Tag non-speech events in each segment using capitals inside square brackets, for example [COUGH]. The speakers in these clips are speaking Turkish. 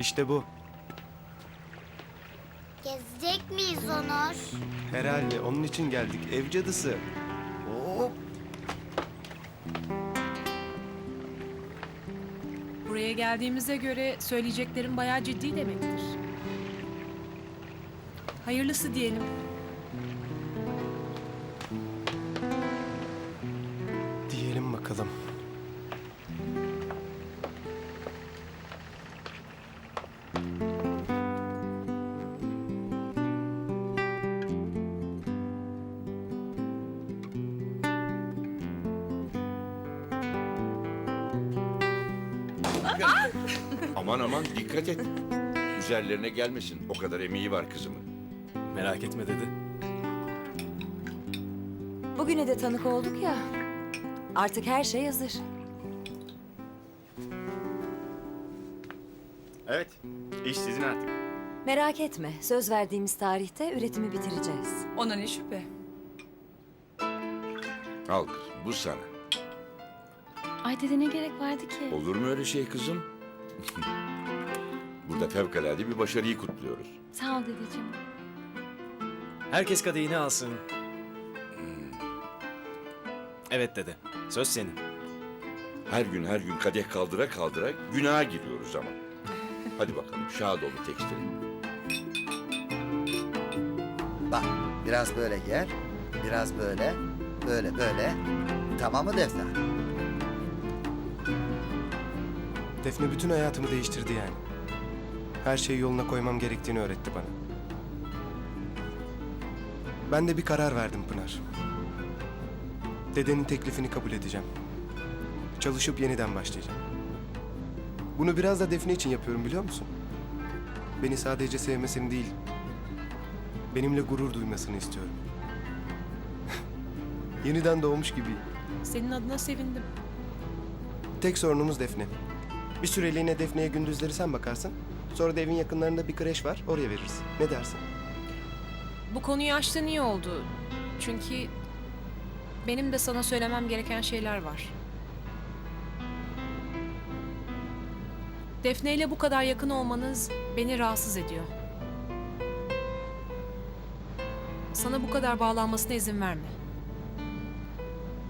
İşte bu. Gezecek miyiz Onur? Herhalde onun için geldik. Ev cadısı. Hop. Buraya geldiğimize göre söyleyeceklerim bayağı ciddi demektir. Hayırlısı diyelim. Diyelim Aman aman dikkat et. Üzerlerine gelmesin. O kadar emeği var kızımın. Merak etme dedi. Bugüne de tanık olduk ya. Artık her şey hazır. Evet, iş sizin artık. Merak etme, söz verdiğimiz tarihte üretimi bitireceğiz. Ona ne şüphe. Al kızım bu sana. Ay dede ne gerek vardı ki? Olur mu öyle şey kızım? [LAUGHS] Burada fevkalade bir başarıyı kutluyoruz. Sağ ol dedeciğim. Herkes kadehini alsın. Evet dede, söz senin. Her gün her gün kadeh kaldıra kaldıra günaha giriyoruz ama. Hadi bakalım Şadoğlu tekstil. Bak biraz böyle gel. Biraz böyle. Böyle böyle. Tamam mı Defne? Defne bütün hayatımı değiştirdi yani. Her şeyi yoluna koymam gerektiğini öğretti bana. Ben de bir karar verdim Pınar. Dedenin teklifini kabul edeceğim. Çalışıp yeniden başlayacağım. Bunu biraz da Defne için yapıyorum biliyor musun? Beni sadece sevmesini değil, benimle gurur duymasını istiyorum. [LAUGHS] yeniden doğmuş gibiyim. Senin adına sevindim. Tek sorunumuz Defne. Bir süreliğine Defne'ye gündüzleri sen bakarsın. Sonra da evin yakınlarında bir kreş var, oraya veririz. Ne dersin? Bu konuyu açtığın iyi oldu. Çünkü benim de sana söylemem gereken şeyler var. Defne ile bu kadar yakın olmanız beni rahatsız ediyor. Sana bu kadar bağlanmasına izin verme.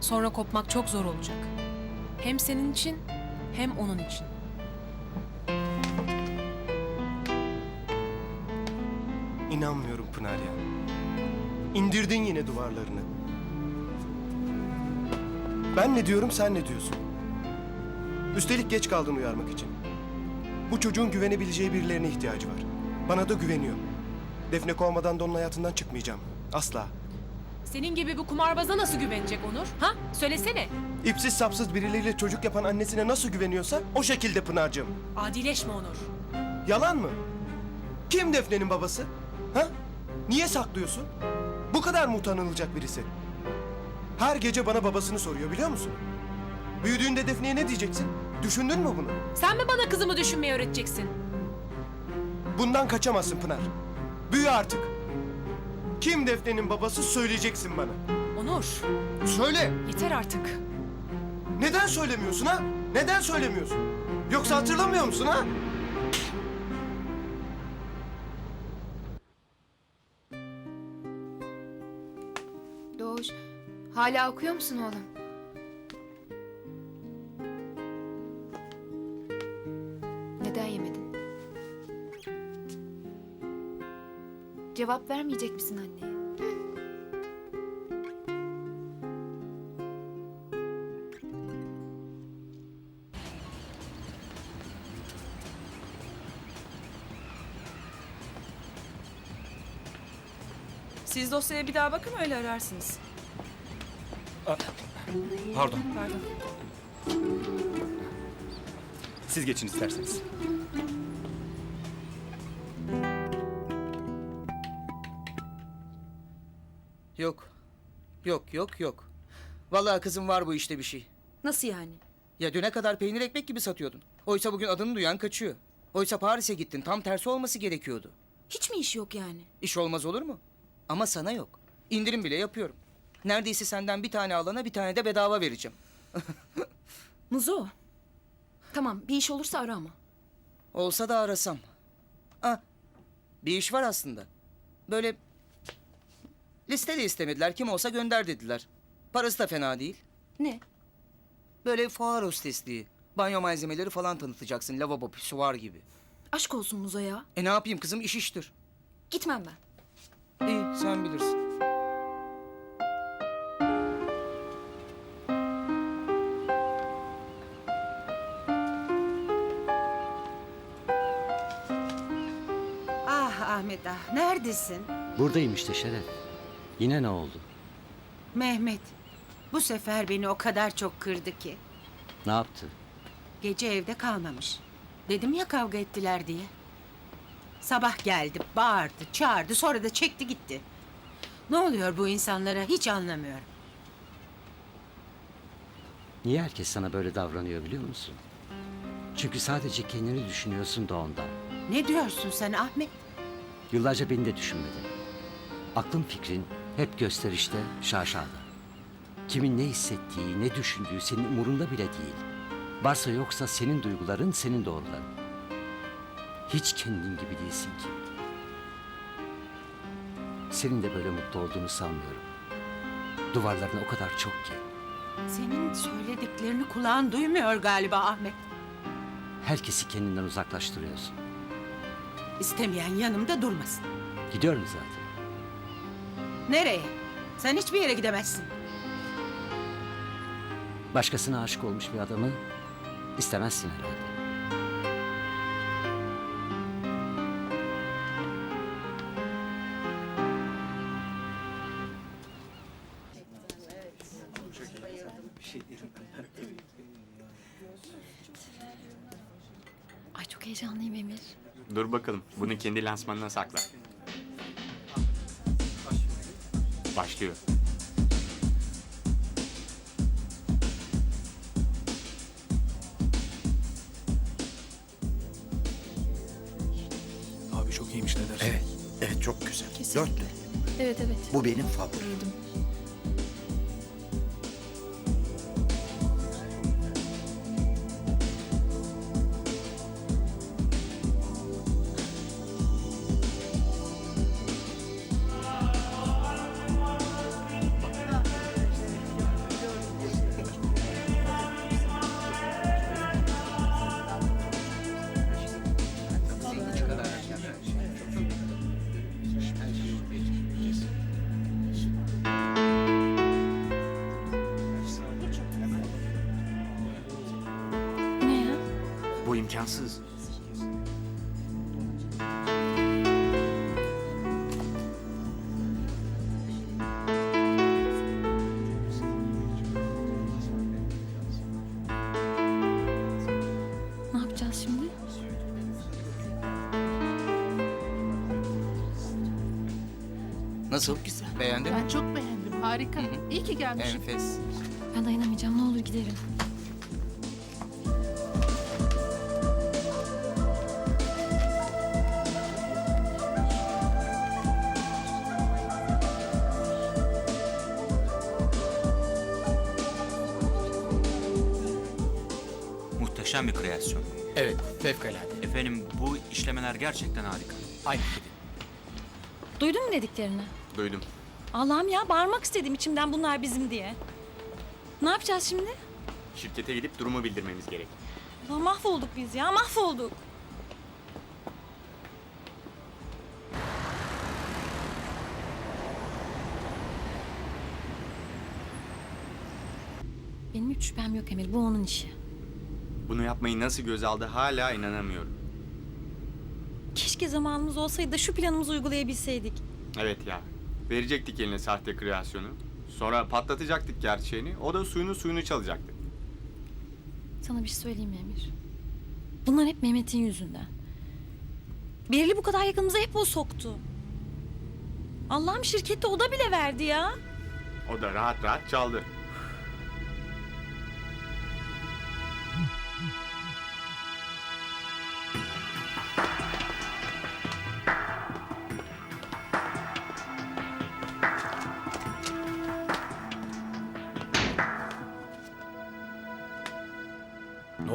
Sonra kopmak çok zor olacak. Hem senin için hem onun için. İnanmıyorum Pınar ya. İndirdin yine duvarlarını. Ben ne diyorum, sen ne diyorsun? Üstelik geç kaldın uyarmak için. Bu çocuğun güvenebileceği birilerine ihtiyacı var. Bana da güveniyor. Defne kovmadan da onun hayatından çıkmayacağım. Asla. Senin gibi bu kumarbaza nasıl güvenecek Onur? Ha? Söylesene. İpsiz sapsız birileriyle çocuk yapan annesine nasıl güveniyorsa o şekilde Pınar'cığım. Adileşme Onur. Yalan mı? Kim Defne'nin babası? Ha? Niye saklıyorsun? Bu kadar mı utanılacak birisi? Her gece bana babasını soruyor biliyor musun? Büyüdüğünde Defne'ye ne diyeceksin? Düşündün mü bunu? Sen mi bana kızımı düşünmeyi öğreteceksin? Bundan kaçamazsın Pınar. Büyü artık. Kim Defne'nin babası söyleyeceksin bana. Onur, Söyle. yeter artık. Neden söylemiyorsun ha? Neden söylemiyorsun? Yoksa hatırlamıyor musun ha? Hala okuyor musun oğlum? Neden yemedin? Cevap vermeyecek misin anneye? Siz dosyaya bir daha bakın öyle ararsınız. Pardon, Pardon. siz geçin isterseniz. Yok. Yok yok yok. Vallahi kızım var bu işte bir şey. Nasıl yani? Ya düne kadar peynir ekmek gibi satıyordun. Oysa bugün adını duyan kaçıyor. Oysa Paris'e gittin tam tersi olması gerekiyordu. Hiç mi iş yok yani? İş olmaz olur mu? Ama sana yok. İndirim bile yapıyorum. Neredeyse senden bir tane alana bir tane de bedava vereceğim. [LAUGHS] Muzo. Tamam bir iş olursa ara ama. Olsa da arasam. Ah, bir iş var aslında. Böyle listeli istemediler. Kim olsa gönder dediler. Parası da fena değil. Ne? Böyle fuar hostesliği. Banyo malzemeleri falan tanıtacaksın. Lavabo, pisuvar gibi. Aşk olsun Muzo ya. E ne yapayım kızım iş iştir. Gitmem ben. İyi sen bilirsin. Neredesin? Buradayım işte Şeref. Yine ne oldu? Mehmet. Bu sefer beni o kadar çok kırdı ki. Ne yaptı? Gece evde kalmamış. Dedim ya kavga ettiler diye. Sabah geldi, bağırdı, çağırdı, sonra da çekti gitti. Ne oluyor bu insanlara hiç anlamıyorum. Niye herkes sana böyle davranıyor biliyor musun? Çünkü sadece kendini düşünüyorsun da ondan. Ne diyorsun sen Ahmet? Yıllarca beni de düşünmedin. Aklın fikrin hep gösterişte, şaşada. Kimin ne hissettiği, ne düşündüğü senin umurunda bile değil. Varsa yoksa senin duyguların, senin doğruların. Hiç kendin gibi değilsin ki. Senin de böyle mutlu olduğunu sanmıyorum. Duvarların o kadar çok ki. Senin söylediklerini kulağın duymuyor galiba Ahmet. Herkesi kendinden uzaklaştırıyorsun. İstemeyen yanımda durmasın. Gidiyorum zaten. Nereye? Sen hiçbir yere gidemezsin. Başkasına aşık olmuş bir adamı istemezsin herhalde. Bakalım. Bunu kendi lansmanına sakla. Başlıyor. Abi çok iyiymiş ne dersin? Evet, evet çok güzel. Dört dört. Evet evet. Bu benim favorim. Bu imkansız. Ne yapacağız şimdi? Nasıl? Güzel. Beğendin mi? çok beğendim. Harika. İyi ki gelmişim. Enfes. Ben dayanamayacağım. Ne olur gidelim. Muhteşem bir kreasyon. Evet, fevkalade. Efendim bu işlemeler gerçekten harika. Aynı Duydun mu dediklerini? Duydum. Allah'ım ya bağırmak istedim içimden bunlar bizim diye. Ne yapacağız şimdi? Şirkete gidip durumu bildirmemiz gerek. Allah mahvolduk biz ya mahvolduk. Benim hiç şüphem yok Emir. Bu onun işi. Bunu yapmayı nasıl göze aldı hala inanamıyorum. Keşke zamanımız olsaydı da şu planımızı uygulayabilseydik. Evet ya. Verecektik eline sahte kreasyonu. Sonra patlatacaktık gerçeğini. O da suyunu suyunu çalacaktı. Sana bir şey söyleyeyim mi Emir? Bunlar hep Mehmet'in yüzünden. Berili bu kadar yakınımıza hep o soktu. Allah'ım şirkette o da bile verdi ya. O da rahat rahat çaldı.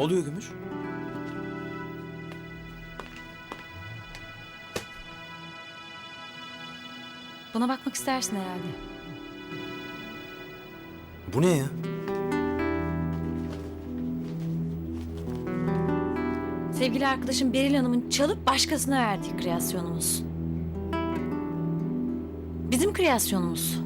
oluyor Gümüş? Bana bakmak istersin herhalde. Bu ne ya? Sevgili arkadaşım Beril Hanım'ın çalıp başkasına verdiği kreasyonumuz. Bizim kreasyonumuz.